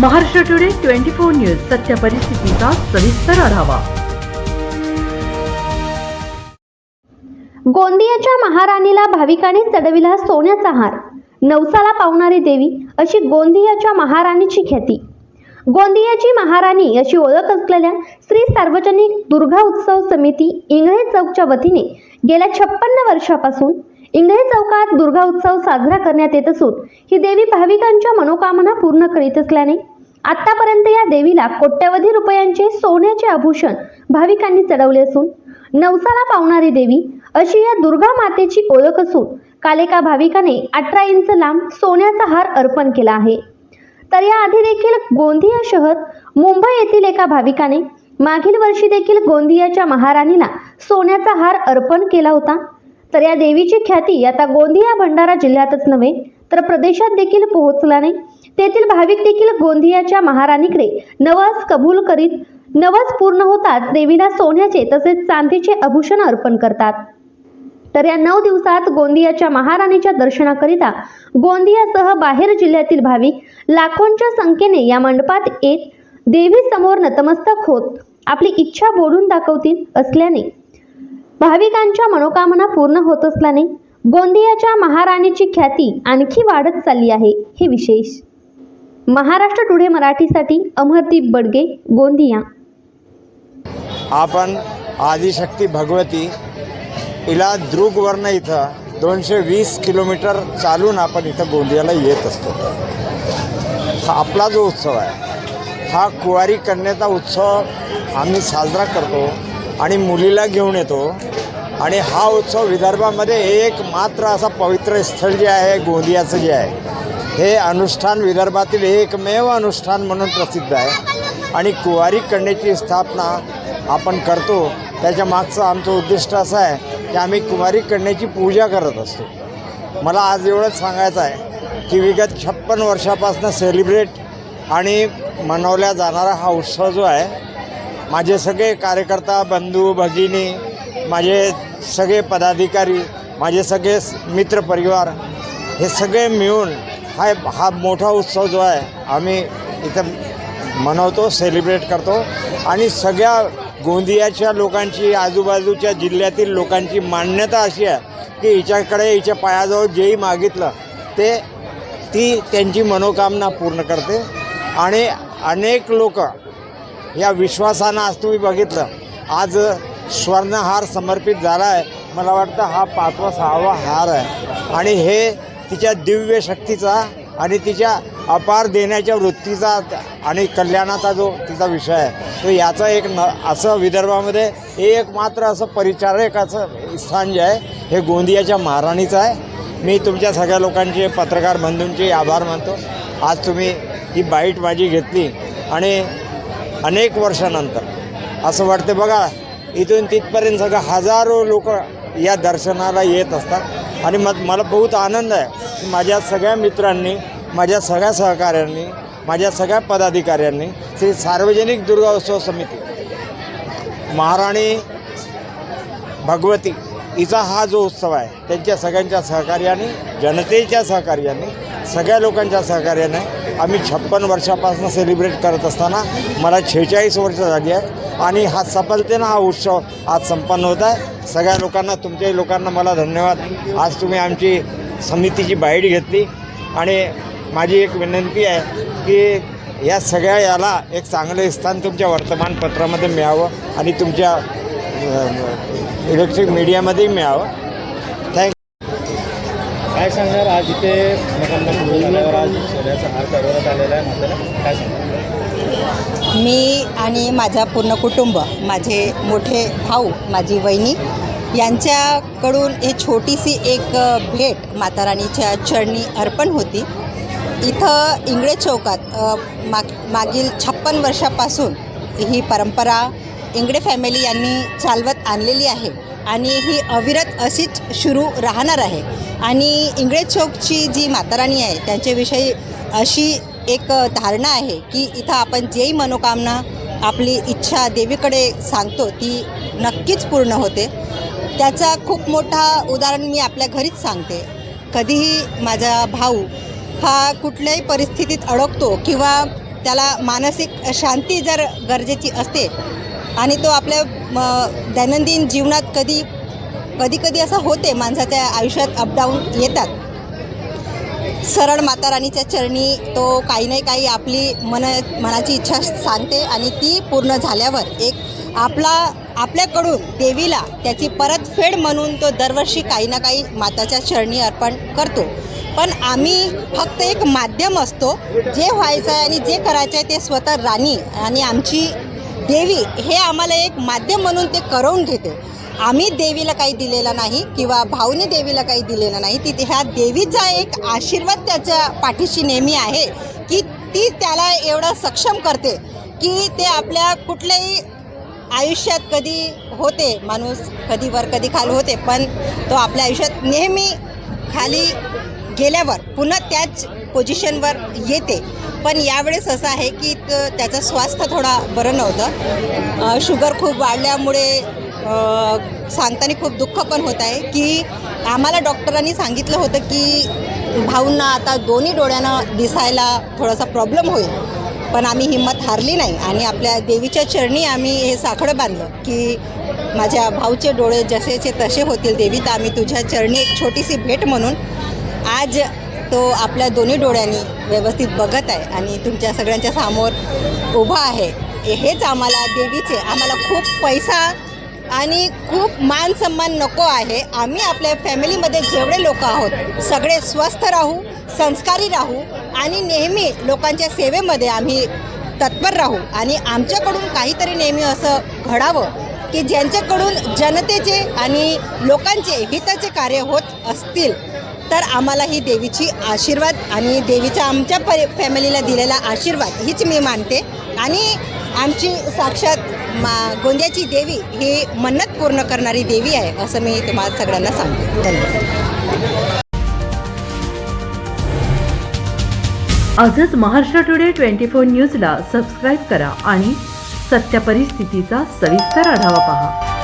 Maharashtra today twenty four news सत्य परिस्थितीचा सविस्तर आढावा. गोंदियाच्या महाराणीला भाविकांनी चढविला सोन्याचा हार. नवसाला पावणारी देवी अशी गोंदियाच्या महाराणीची ख्याती. गोंदियाची महाराणी अशी ओळख असलेल्या श्री सार्वजनिक दुर्गा उत्सव समिती इंगळे चौकच्या वतीने गेल्या छप्पन्न वर्षापासून इंगळे चौकात दुर्गा उत्सव साजरा करण्यात येत असून ही देवी भाविकांच्या मनोकामना पूर्ण करीत असल्याने आतापर्यंत या देवीला कोट्यवधी रुपयांचे सोन्याचे आभूषण भाविकांनी चढवले असून नवसाला पावणारी देवी अशी या दुर्गा मातेची ओळख असून काल एका भाविकाने अठरा इंच लांब सोन्याचा हार अर्पण केला आहे. तर याआधी देखील गोंदिया शहर मुंबई येथील एका भाविकाने मागील वर्षी देखील गोंदियाच्या महाराणीला सोन्याचा हार अर्पण केला होता. तर या देवीची ख्याती आता गोंदिया भंडारा जिल्ह्यातच नव्हे तर प्रदेशात देखील पोहोचल्याने तेथील भाविक देखील गोंदियाच्या महाराणीकडे नवस कबूल करीत नवस पूर्ण होताच देवीला सोन्याचे तसेच चांदीचे आभूषण अर्पण करतात. तर या नऊ दिवसात गोंदियाच्या महाराणीच्या दर्शनाकरिता गोंदियासह बाहेर जिल्ह्यातील भाविक लाखोंच्या संख्येने या मंडपात येत देवी समोर नतमस्तक होत आपली इच्छा बोलून दाखवतील असल्याने भाविकांच्या मनोकामना पूर्ण होत असल्याने गोंदियाच्या महाराणीची ख्याती आणखी वाढत चालली आहे हे विशेष. महाराष्ट्र टुडे मराठीसाठी अमरदीप बडगे गोंदिया. आपण आदिशक्ती भगवती हिला दृगवर्ण इथं दोनशे वीस किलोमीटर चालून आपण इथं गोंदियाला येत असतो. हा आपला जो उत्सव आहे हा कुवारी कन्याचा उत्सव आम्ही साजरा करतो आणि मुलीला घेऊन येतो. आणि हा उत्सव विदर्भामध्ये एक मात्र असा पवित्र स्थळ जे आहे गोंदियाचं जे आहे हे अनुष्ठान विदर्भातील एकमेव अनुष्ठान म्हणून प्रसिद्ध आहे. आणि कुवारी कन्याची स्थापना आपण करतो त्याच्या मागचं आमचं उद्दिष्ट असं आहे की आम्ही कुवारी कन्याची पूजा करत असतो. मला आज एवढंच सांगायचं आहे की विगत छप्पन वर्षापासून सेलिब्रेट आणि मनवल्या जाणारा हा उत्सव जो आहे माझे सगळे कार्यकर्ता बंधू भगिनी माझे सगळे पदाधिकारी माझे सगळे मित्र मित्रपरिवार हे सगळे मिळून हा हा मोठा उत्सव जो आहे आम्ही इथं मनवतो सेलिब्रेट करतो. आणि सगळ्या गोंदियाच्या लोकांची आजूबाजूच्या जिल्ह्यातील लोकांची मान्यता अशी आहे की हिच्याकडे हिच्या पायाजवळ जेही मागितलं ते ती त्यांची मनोकामना पूर्ण करते. आणि अनेक लोक या विश्वासानं आज तुम्ही बघितलं आज स्वर्णहार समर्पित झाला आहे मला वाटतं हा पाचवा सहावा हार आहे. आणि हे तिच्या दिव्य शक्तीचा आणि तिच्या अपार देण्याच्या वृत्तीचा आणि कल्याणाचा जो तिचा विषय आहे तो याचा एक न असं विदर्भामध्ये एक मात्र असं परिचारकाचं स्थान जे आहे हे गोंदियाच्या महाराणीचं आहे. मी तुमच्या सगळ्या लोकांचे पत्रकार बंधूंचे आभार मानतो. आज तुम्ही ही बाईट माझी घेतली आणि अनेक वर्षानंतर असं वाटते बघा इथून तिथपर्यंत सगळं हजारो लोक या दर्शनाला येत असतात. आणि मग मला बहुत आनंद आहे की माझ्या सगळ्या मित्रांनी माझ्या सगळ्या सहकाऱ्यांनी माझ्या सगळ्या पदाधिकाऱ्यांनी श्री सार्वजनिक दुर्गा उत्सव समिती महाराणी भगवती हिचा हा जो उत्सव आहे त्यांच्या सगळ्यांच्या सहकार्याने जनतेच्या सहकार्याने सगळ्या लोकांच्या सहकार्याने आम्ही छप्पन वर्षापासून सेलिब्रेट करत असताना मला शेहेचाळीस वर्ष झाली आहे. आणि हा सफलतेनं हा उत्सव आज संपन्न होत आहे. सगळ्या लोकांना तुमच्याही लोकांना मला धन्यवाद. आज तुम्ही आमची समितीची बाहेर घेतली. आणि माझी एक विनंती आहे की या सगळ्या याला एक चांगले स्थान तुमच्या वर्तमानपत्रामध्ये मिळावं आणि तुमच्या इलेक्ट्रिक मीडियामध्येही मिळावं. काय सांगणार? आज इथे झाल्यावर आज सोन्याचा हार चढवण्यात आलेला आहे. आपल्याला काय सांगणार? मी आणि माझा पूर्ण कुटुंब माझे मोठे भाऊ माझी वहिनी यांच्याकडून ही छोटीशी एक भेट माता राणीच्या चरणी अर्पण होती. इथं इंगळे चौकात माग मागील छप्पन वर्षापासून ही परंपरा इंगडे फॅमिली यांनी चालवत आणलेली आहे आणि ही अविरत अशीच सुरू राहणार आहे. आणि इंगळे चौकची जी माताराणी आहे त्यांच्याविषयी अशी एक धारणा आहे की इथं आपण जेही मनोकामना आपली इच्छा देवीकडे सांगतो ती नक्कीच पूर्ण होते. त्याचा खूप मोठा उदाहरण मी आपल्या घरीच सांगते. कधीही माझा भाऊ हा कुठल्याही परिस्थितीत अडकतो किंवा त्याला मानसिक शांती जर गरजेची असते आणि तो आपल्या म, दैनंदिन जीवनात कधी कधी कधी असं होते माणसाच्या आयुष्यात अपडाऊन येतात. सरळ माता राणीच्या चरणी तो काही नाही काही आपली मन मनाची इच्छा सांगते आणि ती पूर्ण झाल्यावर एक आपला आपल्याकडून देवीला त्याची परतफेड म्हणून तो दरवर्षी काही ना काही माताच्या चरणी अर्पण करतो. पण आम्ही फक्त एक माध्यम असतो जे व्हायचं आहे आणि जे करायचं आहे ते स्वतः राणी आणि आमची देवी हे आम्हाला एक माध्यम म्हणून ते करवून घेते. आम्ही देवीला काही दिलेलं नाही किंवा भाऊने देवीला काही दिलेलं नाही. ती ह्या देवीचा एक आशीर्वाद त्याच्या पाठीशी नेहमी आहे की ती त्याला एवढं सक्षम करते की ते आपल्या कुठल्याही आयुष्यात कधी होते माणूस कधी वर कधी खाली होते पण तो आपल्या आयुष्यात नेहमी खाली गेल्यावर पुन्हा त्याच पोझिशनवर येते. पण यावेळेस असं आहे की त्याचं स्वास्थ्य थोडा बरं नव्हतं. शुगर खूप वाढल्यामुळे सांगताना खूप दुःख पण होत आहे की आम्हाला डॉक्टरांनी सांगितलं होतं की भाऊंना आता दोन्ही डोळ्यांना दिसायला थोडासा प्रॉब्लेम होईल. पण आम्ही हिंमत हारली नाही आणि आपल्या देवीच्या चरणी आम्ही हे साखळं बांधलं की माझ्या भाऊचे डोळे जसेचे तसे होतील. देवी तर आम्ही तुझ्या चरणी एक छोटीशी भेट म्हणून आज तो आपल्या दोन्ही डोळ्यांनी व्यवस्थित बघत आहे आणि तुमच्या सगळ्यांच्या समोर उभा आहे. हेच आम्हाला देवीचे आम्हाला खूप पैसा आणि खूप मान सन्मान नको आहे. आम्ही आपल्या फॅमिलीमध्ये जेवढे लोक आहोत सगळे स्वस्थ राहू संस्कारी राहू आणि नेहमी लोकांच्या सेवेमध्ये आम्ही तत्पर राहू. आणि आमच्याकडून काहीतरी नेहमी असं घडावं की ज्यांच्याकडून जनतेचे आणि लोकांचे हिताचे कार्य होत असतील तर आम्हाला ही देवीची आशीर्वाद आणि देवीचा आमच्या परि फॅमिलीला दिलेला आशीर्वाद हीच मी मानते. आणि आमची साक्षात मा गोंद्याची देवी ही मन्नत पूर्ण करणारी देवी आहे असं मी तुम्हाला सगळ्यांना सांगते. धन्यवाद. आजच महाराष्ट्र टुडे ट्वेंटी फोर न्यूजला सबस्क्राईब करा आणि सत्य परिस्थितीचा सविस्तर आढावा पहा.